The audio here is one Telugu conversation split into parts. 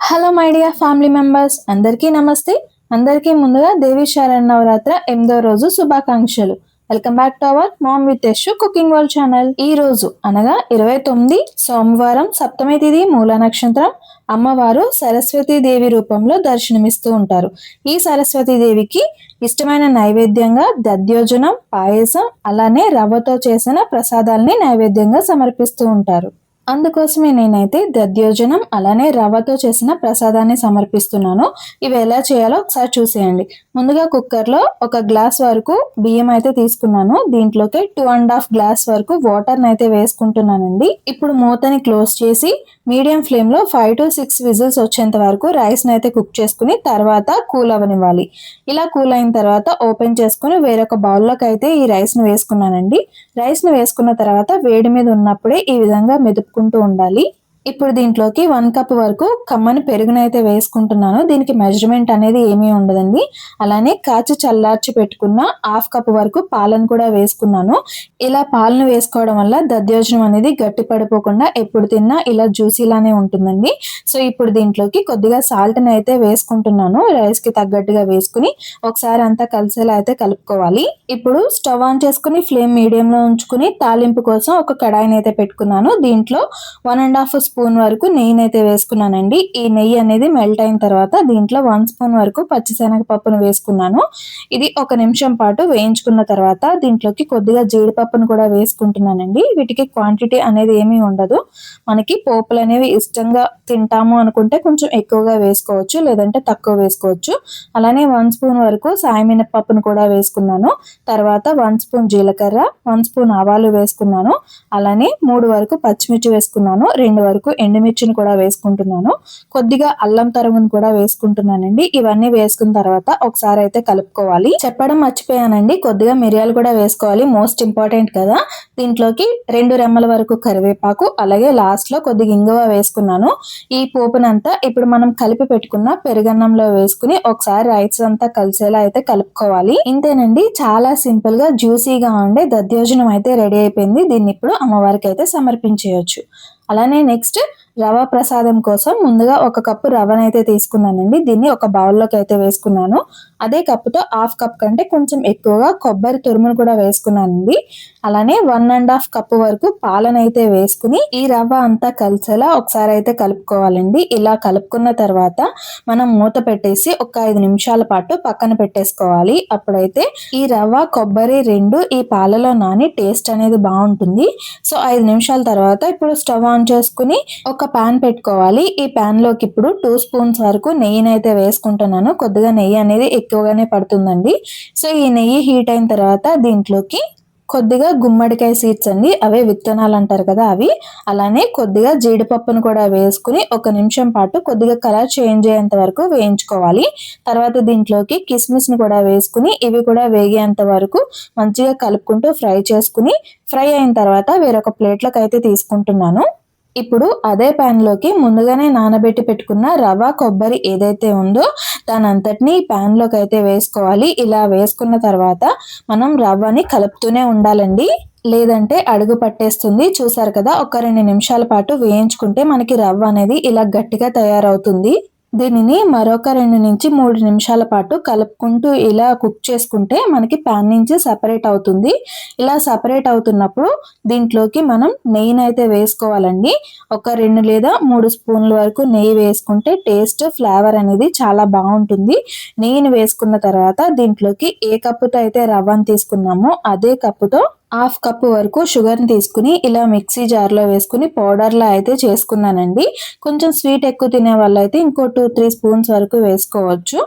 Hello my dear family members అందరికీ నమస్తే. అందరికీ ముందుగా దేవి శరణ్ నవరాత్ర ఎనిమిదో రోజు శుభాకాంక్షలు. Welcome back to our mom with Yashu cooking world channel ఈ రోజు అనగా ఇరవై తొమ్మిది సోమవారం సప్తమి తిథి మూల నక్షత్రం అమ్మవారు సరస్వతి దేవి రూపంలో దర్శనమిస్తూ ఉంటారు. ఈ సరస్వతి దేవికి ఇష్టమైన నైవేద్యంగా దద్యోజనం పాయసం అలానే రవ్వతో చేసిన ప్రసాదాల్ని నైవేద్యంగా సమర్పిస్తూ ఉంటారు. అందుకోసమే నేనైతే దద్యోజనం అలానే రవ్వతో చేసిన ప్రసాదాన్ని సమర్పిస్తున్నాను. ఇవి ఎలా చేయాలో ఒకసారి చూసేయండి. ముందుగా కుక్కర్లో ఒక గ్లాస్ వరకు బియ్యం అయితే తీసుకున్నాను. దీంట్లోకి టూ అండ్ హాఫ్ గ్లాస్ వరకు వాటర్ని అయితే వేసుకుంటున్నానండి. ఇప్పుడు మూతని క్లోజ్ చేసి మీడియం ఫ్లేమ్లో ఫైవ్ టు సిక్స్ విజిల్స్ వచ్చేంత వరకు రైస్ని అయితే కుక్ చేసుకుని తర్వాత కూల్ అవ్వనివ్వాలి ఇలా కూల్ అయిన తర్వాత ఓపెన్ చేసుకుని వేరొక బౌల్లోకి అయితే ఈ రైస్ను వేసుకున్నానండి. రైస్ను వేసుకున్న తర్వాత వేడి మీద ఉన్నప్పుడే ఈ విధంగా చేసుకుంటూ ఉండాలి. ఇప్పుడు దీంట్లోకి వన్ కప్ వరకు కమ్మని పెరుగునైతే వేసుకుంటున్నాను. దీనికి మెజర్మెంట్ అనేది ఏమీ ఉండదండి. అలానే కాచి చల్లార్చి పెట్టుకున్న హాఫ్ కప్ వరకు పాలను కూడా వేసుకున్నాను. ఇలా పాలను వేసుకోవడం వల్ల దద్యోజనం అనేది గట్టి పడిపోకుండా ఎప్పుడు తిన్నా ఇలా జ్యూసీలానే ఉంటుందండి. సో ఇప్పుడు దీంట్లోకి కొద్దిగా సాల్ట్ని అయితే వేసుకుంటున్నాను. రైస్కి తగ్గట్టుగా వేసుకుని ఒకసారి అంతా కలిసేలా అయితే కలుపుకోవాలి. ఇప్పుడు స్టవ్ ఆన్ చేసుకుని ఫ్లేమ్ మీడియంలో ఉంచుకుని తాలింపు కోసం ఒక కడాయిని అయితే పెట్టుకున్నాను. దీంట్లో వన్ అండ్ హాఫ్ స్పూన్ వరకు నెయ్యిని అయితే వేసుకున్నానండి. ఈ నెయ్యి అనేది మెల్ట్ అయిన తర్వాత దీంట్లో వన్ స్పూన్ వరకు పచ్చిశనగపప్పును వేసుకున్నాను. ఇది ఒక నిమిషం పాటు వేయించుకున్న తర్వాత దీంట్లోకి కొద్దిగా జీడిపప్పును కూడా వేసుకుంటున్నానండి. వీటికి క్వాంటిటీ అనేది ఏమీ ఉండదు. మనకి పోపులు అనేవి ఇష్టంగా తింటాము అనుకుంటే కొంచెం ఎక్కువగా వేసుకోవచ్చు లేదంటే తక్కువ వేసుకోవచ్చు. అలానే వన్ స్పూన్ వరకు సాయమినపప్పును కూడా వేసుకున్నాను. తర్వాత వన్ స్పూన్ జీలకర్ర వన్ స్పూన్ ఆవాలు వేసుకున్నాను. అలానే మూడు వరకు పచ్చిమిర్చి వేసుకున్నాను. రెండు వరకు ఎండుమిర్చిని కూడా వేసుకుంటున్నాను. కొద్దిగా అల్లం తరుగును కూడా వేసుకుంటున్నానండి. ఇవన్నీ వేసుకున్న తర్వాత ఒకసారి అయితే కలుపుకోవాలి. చెప్పడం మర్చిపోయానండి. కొద్దిగా మిరియాలు కూడా వేసుకోవాలి. మోస్ట్ ఇంపార్టెంట్ కదా. దీంట్లోకి రెండు రెమ్మల వరకు కరివేపాకు అలాగే లాస్ట్లో కొద్దిగా ఇంగువ వేసుకున్నాను. ఈ పోపునంతా ఇప్పుడు మనం కలిపి పెట్టుకున్న పెరుగన్నంలో వేసుకుని ఒకసారి రైస్ అంతా కలిసేలా అయితే కలుపుకోవాలి. ఇంతేనండి. చాలా సింపుల్గా జ్యూసీగా ఉండే దద్యోజనం అయితే రెడీ అయిపోయింది. దీన్ని ఇప్పుడు అమ్మవారికి అయితే సమర్పించేయచ్చు. అలానే నెక్స్ట్ రవ ప్రసాదం కోసం ముందుగా ఒక కప్పు రవ్వనైతే తీసుకున్నానండి. దీన్ని ఒక బౌల్లోకి అయితే వేసుకున్నాను. అదే కప్పుతో హాఫ్ కప్ కంటే కొంచెం ఎక్కువగా కొబ్బరి తురుమును కూడా వేసుకున్నానండి. అలానే వన్ అండ్ హాఫ్ కప్పు వరకు పాలనైతే వేసుకుని ఈ రవ్వ అంతా కలిసేలా ఒకసారి అయితే కలుపుకోవాలండి. ఇలా కలుపుకున్న తర్వాత మనం మూత పెట్టేసి ఒక ఐదు నిమిషాల పాటు పక్కన పెట్టేసుకోవాలి. అప్పుడైతే ఈ రవ్వ కొబ్బరి రెండు ఈ పాలలో నాని టేస్ట్ అనేది బాగుంటుంది. సో ఐదు నిమిషాల తర్వాత ఇప్పుడు స్టవ్ ఆన్ చేసుకుని ఒక పాన్ పెట్టుకోవాలి. ఈ పాన్లోకి ఇప్పుడు టూ స్పూన్స్ వరకు నెయ్యిని అయితే వేసుకుంటున్నాను. కొద్దిగా నెయ్యి అనేది ఎక్కువగానే పడుతుందండి. సో ఈ నెయ్యి హీట్ అయిన తర్వాత దీంట్లోకి కొద్దిగా గుమ్మడికాయ సీడ్స్ అండి. అవే విత్తనాలు అంటారు కదా అవి. అలానే కొద్దిగా జీడిపప్పును కూడా వేసుకుని ఒక నిమిషం పాటు కొద్దిగా కలర్ చేంజ్ అయ్యేంత వరకు వేయించుకోవాలి. తర్వాత దీంట్లోకి కిస్మిస్ని కూడా వేసుకుని ఇవి కూడా వేగేంత వరకు మంచిగా కలుపుకుంటూ ఫ్రై చేసుకుని ఫ్రై అయిన తర్వాత వేరొక ప్లేట్లోకి అయితే తీసుకుంటున్నాను. ఇప్పుడు అదే ప్యాన్లోకి ముందుగానే నానబెట్టి పెట్టుకున్న రవ కొబ్బరి ఏదైతే ఉందో దానంతటిని ఈ అయితే వేసుకోవాలి. ఇలా వేసుకున్న తర్వాత మనం రవ్వని కలుపుతూనే ఉండాలండి. లేదంటే అడుగు పట్టేస్తుంది. చూసారు కదా ఒక రెండు నిమిషాల పాటు వేయించుకుంటే మనకి రవ్వ అనేది ఇలా గట్టిగా తయారవుతుంది. దీనిని మరొక రెండు నుంచి మూడు నిమిషాల పాటు కలుపుకుంటూ ఇలా కుక్ చేసుకుంటే మనకి ప్యాన్ నుంచి సపరేట్ అవుతుంది. ఇలా సపరేట్ అవుతున్నప్పుడు దీంట్లోకి మనం నెయ్యిని అయితే వేసుకోవాలండి. ఒక రెండు లేదా మూడు స్పూన్ల వరకు నెయ్యి వేసుకుంటే టేస్ట్ ఫ్లేవర్ అనేది చాలా బాగుంటుంది. నెయ్యిని వేసుకున్న తర్వాత దీంట్లోకి ఏ కప్పుతో అయితే రవ్వను తీసుకున్నామో అదే కప్పుతో హాఫ్ కప్ వరకు షుగర్ని తీసుకుని ఇలా మిక్సీ జార్లో వేసుకుని పౌడర్లా అయితే చేసుకున్నానండి. కొంచెం స్వీట్ ఎక్కువ తినే వాళ్ళైతే ఇంకో టూ త్రీ స్పూన్స్ వరకు వేసుకోవచ్చు.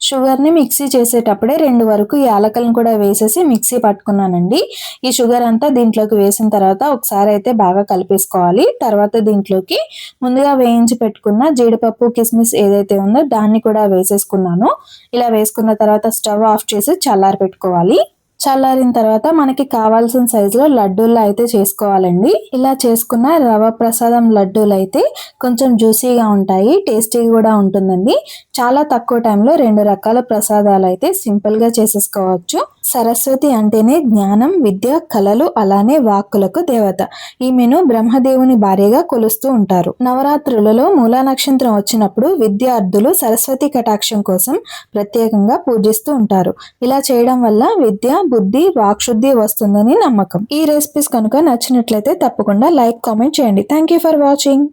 షుగర్ని మిక్సీ చేసేటప్పుడే రెండు వరకు యాలకలను కూడా వేసేసి మిక్సీ పట్టుకున్నానండి. ఈ షుగర్ అంతా దీంట్లోకి వేసిన తర్వాత ఒకసారి అయితే బాగా కలిపేసుకోవాలి. తర్వాత దీంట్లోకి ముందుగా వేయించి పెట్టుకున్న జీడిపప్పు కిస్మిస్ ఏదైతే ఉందో దాన్ని కూడా వేసేసుకున్నాను. ఇలా వేసుకున్న తర్వాత స్టవ్ ఆఫ్ చేసి చల్లారి పెట్టుకోవాలి చల్లారిన తర్వాత మనకి కావాల్సిన సైజులో లడ్డూలు అయితే చేసుకోవాలండి. ఇలా చేసుకున్న రవ ప్రసాదం లడ్డూలు అయితే కొంచెం జ్యూసీగా ఉంటాయి టేస్టీగా కూడా ఉంటుందండి. చాలా తక్కువ టైంలో రెండు రకాల ప్రసాదాలు అయితే సింపుల్గా చేసేసుకోవచ్చు. సరస్వతి అంటేనే జ్ఞానం విద్య కళలు అలానే వాక్కులకు దేవత. ఈమెను బ్రహ్మదేవుని భార్యగా కొలుస్తూ ఉంటారు. నవరాత్రులలో మూలా నక్షత్రం వచ్చినప్పుడు విద్యార్థులు సరస్వతి కటాక్షం కోసం ప్రత్యేకంగా పూజిస్తూ ఉంటారు. ఇలా చేయడం వల్ల విద్య బుద్ధి వాక్శుద్ధి వస్తుందని నమ్మకం. ఈ రెసిపీస్ కనుక నచ్చినట్లయితే తప్పకుండా లైక్ కామెంట్ చేయండి. Thank you for watching